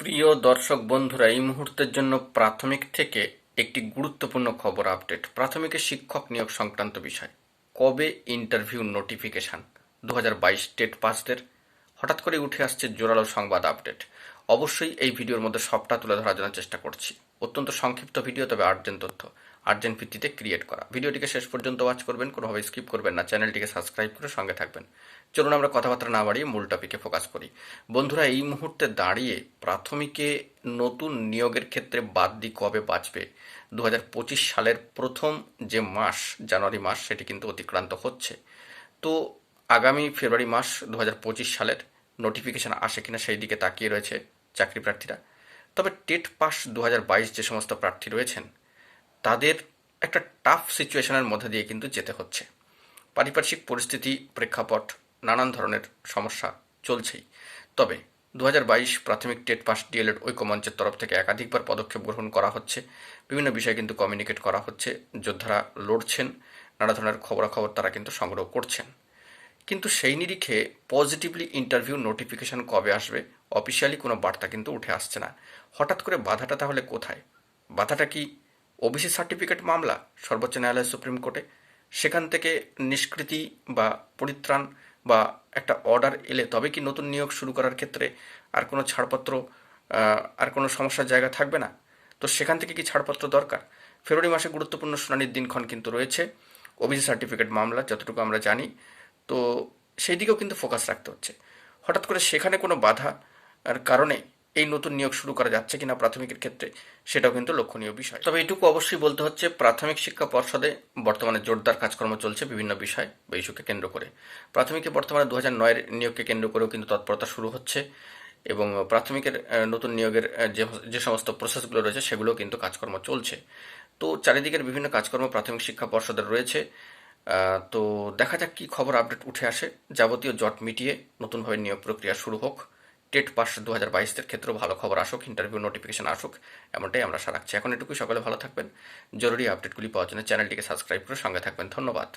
প্রিয় দর্শক বন্ধুরা, এই মুহূর্তের জন্য প্রাথমিক থেকে একটি গুরুত্বপূর্ণ খবর আপডেট। প্রাথমিকে শিক্ষক নিয়োগ সংক্রান্ত বিষয়। কবে ইন্টারভিউ নোটিফিকেশন? দু বাইশ টেট পাসদের। হঠাৎ করে উঠে আসছে জোরালো সংবাদ আপডেট। অবশ্যই এই ভিডিওর মধ্যে সবটা তুলে ধরার জন্য চেষ্টা করছি। অত্যন্ত সংক্ষিপ্ত ভিডিও, তবে আর্জেন্ট তথ্য। আর্জেন্ট ভিত্তিতে ক্রিয়েট করা। ভিডিওটিকে শেষ পর্যন্ত ওয়াচ করবেন, কোনোভাবে স্কিপ করবেন না। চ্যানেলটিকে সাবস্ক্রাইব করে সঙ্গে থাকবেন। চলুন আমরা কথাবার্তা না বাড়িয়ে মূল টপিকে ফোকাস করি। বন্ধুরা, এই মুহূর্তে দাঁড়িয়ে প্রাথমিকে নতুন নিয়োগের ক্ষেত্রে বাদ দিই কবে বাঁচবে? দু হাজার পঁচিশ সালের প্রথম যে মাস, জানুয়ারি মাস, সেটি কিন্তু অতিক্রান্ত হচ্ছে। তো আগামী ফেব্রুয়ারি মাস দু হাজার পঁচিশ সালের নোটিফিকেশন আসে কিনা সেই দিকে তাকিয়ে রয়েছে চাকরি প্রার্থীরা। তবে টেট পাস দু হাজার বাইশ যে সমস্ত প্রার্থী রয়েছেন তাদের একটা টাফ সিচুয়েশনের মধ্যে দিয়ে কিন্তু যেতে হচ্ছে। পারিপার্শ্বিক পরিস্থিতি, প্রেক্ষাপট, নানান ধরনের সমস্যা চলছেই। তবে দু হাজার বাইশ প্রাথমিক টেট পাস ডিএলএড ঐক্যমঞ্চের তরফ থেকে একাধিকবার পদক্ষেপ গ্রহণ করা হচ্ছে। বিভিন্ন বিষয়ে কিন্তু কমিউনিকেট করা হচ্ছে। যোদ্ধারা লড়ছেন, নানা ধরনের খবরাখবর তারা কিন্তু সংগ্রহ করছেন। কিন্তু সেই নিরিখে পজিটিভলি ইন্টারভিউ নোটিফিকেশন কবে আসবে অফিসিয়ালি কোনো বার্তা কিন্তু উঠে আসছে না। হঠাৎ করে বাধাটা তাহলে কোথায়? বাধাটা কি ওবিসি সার্টিফিকেট মামলা সর্বোচ্চ ন্যায়ালয় সুপ্রিম কোর্টে, সেখান থেকে নিষ্কৃতি বা পরিত্রাণ বা একটা অর্ডার এলে তবে কি নতুন নিয়োগ শুরু করার ক্ষেত্রে আর কোনো ছাড়পত্র আর কোনো সমস্যার জায়গা থাকবে না? তো সেখান থেকে কি ছাড়পত্র দরকার? ফেব্রুয়ারি মাসে গুরুত্বপূর্ণ শুনানির দিনক্ষণ কিন্তু রয়েছে। ওবিসি সার্টিফিকেট মামলা, যতটুকু আমরা জানি, তো সেই দিকেও কিন্তু ফোকাস রাখতে হচ্ছে। হঠাৎ করে সেখানে কোনো বাধা, আর কারণে এই নতুন নিয়োগ শুরু করা যাচ্ছে কিনা প্রাথমিকের ক্ষেত্রে, সেটাও কিন্তু লক্ষণীয় বিষয়। তবে এটুকু অবশ্যই বলতে হচ্ছে, প্রাথমিক শিক্ষা পর্ষদে বর্তমানে জোরদার কাজকর্ম চলছে বিভিন্ন বিষয় বা ইস্যুকে কেন্দ্র করে। প্রাথমিকে বর্তমানে দু হাজার নয়ের নিয়োগকে কেন্দ্র করেও কিন্তু তৎপরতা শুরু হচ্ছে এবং প্রাথমিকের নতুন নিয়োগের যে যে সমস্ত প্রসেসগুলো রয়েছে সেগুলোও কিন্তু কাজকর্ম চলছে। তো চারিদিকের বিভিন্ন কাজকর্ম প্রাথমিক শিক্ষা পর্ষদের রয়েছে। তো দেখা যাক কি খবর আপডেট উঠে আসে। যাবতীয় জট মিটিয়ে নতুনভাবে নিয়োগ প্রক্রিয়া শুরু হোক। টেট পাস দু হাজার বাইশের ক্ষেত্রেও ভালো খবর আসুক ইন্টারভিউ নোটিফিকেশন আসুক, এমনটাই আমরা আশা রাখছি এখন এটুকুই, সকলে ভালো থাকবেন। জরুরি আপডেটগুলি পাওয়ার জন্য চ্যানেলটিকে সাবস্ক্রাইব করে সঙ্গে থাকবেন। ধন্যবাদ।